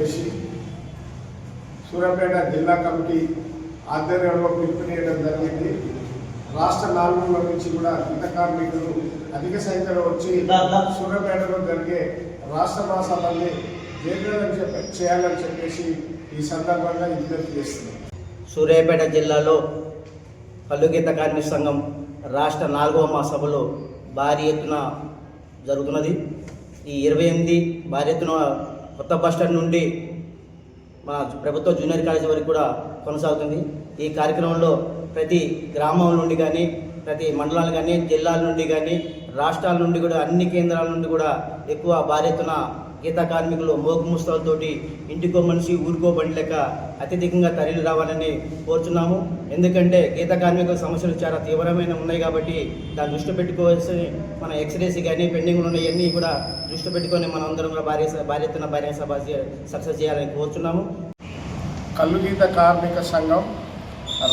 చెప్పేసి సూర్యాపేట జిల్లా కమిటీ ఆధ్వర్యంలో పిలుపునియడం జరిగింది. రాష్ట్ర నాలుగుల నుంచి కూడా గీత కార్మికులు అధిక సంఖ్యలో వచ్చి సూర్యాపేటలో జరిగే రాష్ట్ర మాసాలన్నీ జయప్రదం చెప్ప చేయాలని చెప్పేసి ఈ సందర్భంగా విజ్ఞప్తి చేస్తున్నాం. సూర్యాపేట జిల్లాలో కల్లుగీత కార్మిక సంఘం రాష్ట్ర నాలుగవ మహాసభలో భారీ ఎత్తున జరుగుతున్నది. ఈ ఇరవై ఎనిమిది భారీ ఎత్తున కొత్త బస్ స్టాండ్ నుండి మా ప్రభుత్వ జూనియర్ కాలేజీ వరకు కూడా కొనసాగుతుంది. ఈ కార్యక్రమంలో ప్రతి గ్రామం నుండి కానీ ప్రతి మండలాలు కానీ జిల్లాల నుండి కానీ రాష్ట్రాల నుండి కూడా అన్ని కేంద్రాల నుండి కూడా ఎక్కువ భారీ ఎత్తున గీత కార్మికులు మోగు ముస్తాలతోటి ఇంటికో మనిషి ఊరుకో బండి లెక్క అత్యధికంగా తరలి రావాలని కోరుచున్నాము. ఎందుకంటే గీత కార్మికుల సమస్యలు చాలా తీవ్రమైన ఉన్నాయి కాబట్టి దాన్ని దృష్టి పెట్టుకోవాల్సి మన ఎక్స్రేస్ కానీ పెండింగ్లు ఉన్నాయన్నీ కూడా దృష్టి పెట్టుకొని మనం అందరం కూడా భార్య భార్యతన భార్య సభ సక్సెస్ చేయాలని కోరుతున్నాము కల్లుగీత కార్మిక సంఘం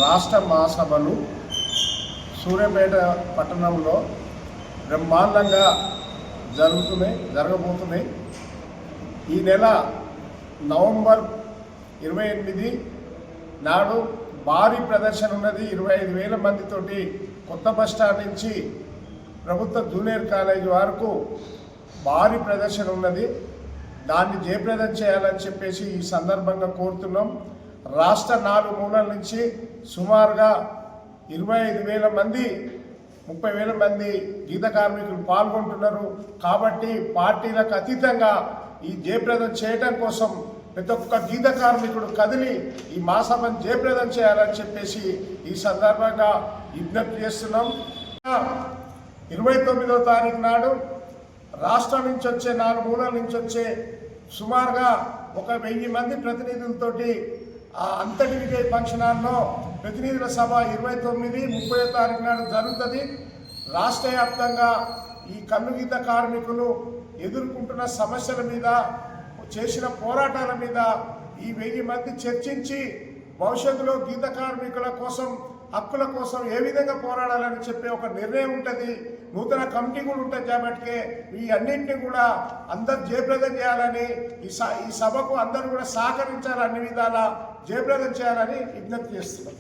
రాష్ట్ర మహాసభలు సూర్యాపేట పట్టణంలో బ్రహ్మాండంగా జరుగుతున్నాయి జరగబోతున్నాయి. ఈ నెల నవంబర్ ఇరవై ఎనిమిది నాడు భారీ ప్రదర్శన ఉన్నది. ఇరవై ఐదు వేల మందితోటి కొత్త బస్ స్టాండ్ నుంచి ప్రభుత్వ జూనియర్ కాలేజ్ వరకు భారీ ప్రదర్శన ఉన్నది. దాన్ని జయప్రదం చేయాలని చెప్పేసి ఈ సందర్భంగా కోరుతున్నాం. రాష్ట్ర నాలుగు మూలల నుంచి సుమారుగా ఇరవై ఐదు వేల మంది ముప్పై వేల మంది గీత కార్మికులు పాల్గొంటున్నారు. కాబట్టి పార్టీలకు అతీతంగా ఈ జయప్రదం చేయటం కోసం ప్రతి ఒక్క గీత కార్మికుడు కదిలి ఈ మాసభను జయప్రదం చేయాలని చెప్పేసి ఈ సందర్భంగా విజ్ఞప్తి చేస్తున్నాం. ఇరవై తొమ్మిదో తారీఖు నాడు రాష్ట్రం నుంచి వచ్చే నాలుగు మూలల నుంచి వచ్చే సుమారుగా ఒక వెయ్యి మంది ప్రతినిధులతోటి ఆ అంతటి విజయ హాల్లో ప్రతినిధుల సభ ఇరవై తొమ్మిది ముప్పై తారీఖు నాడు జరుగుతుంది. రాష్ట్ర వ్యాప్తంగా ఈ కన్నుగీత కార్మికులు ఎదుర్కొంటున్న సమస్యల మీద చేసిన పోరాటాల మీద ఈ వెయ్యి మంది చర్చించి భవిష్యత్తులో గీత కార్మికుల కోసం హక్కుల కోసం ఏ విధంగా పోరాడాలని చెప్పే ఒక నిర్ణయం ఉంటుంది. నూతన కమిటీ కూడా ఉంటుంది కాబట్టి ఈ అన్నింటినీ కూడా అందరు జయప్రదం చేయాలని ఈ స ఈ సభకు అందరూ కూడా సహకరించాలి అన్ని విధాలా జయప్రదం చేయాలని విజ్ఞప్తి చేస్తున్నాం.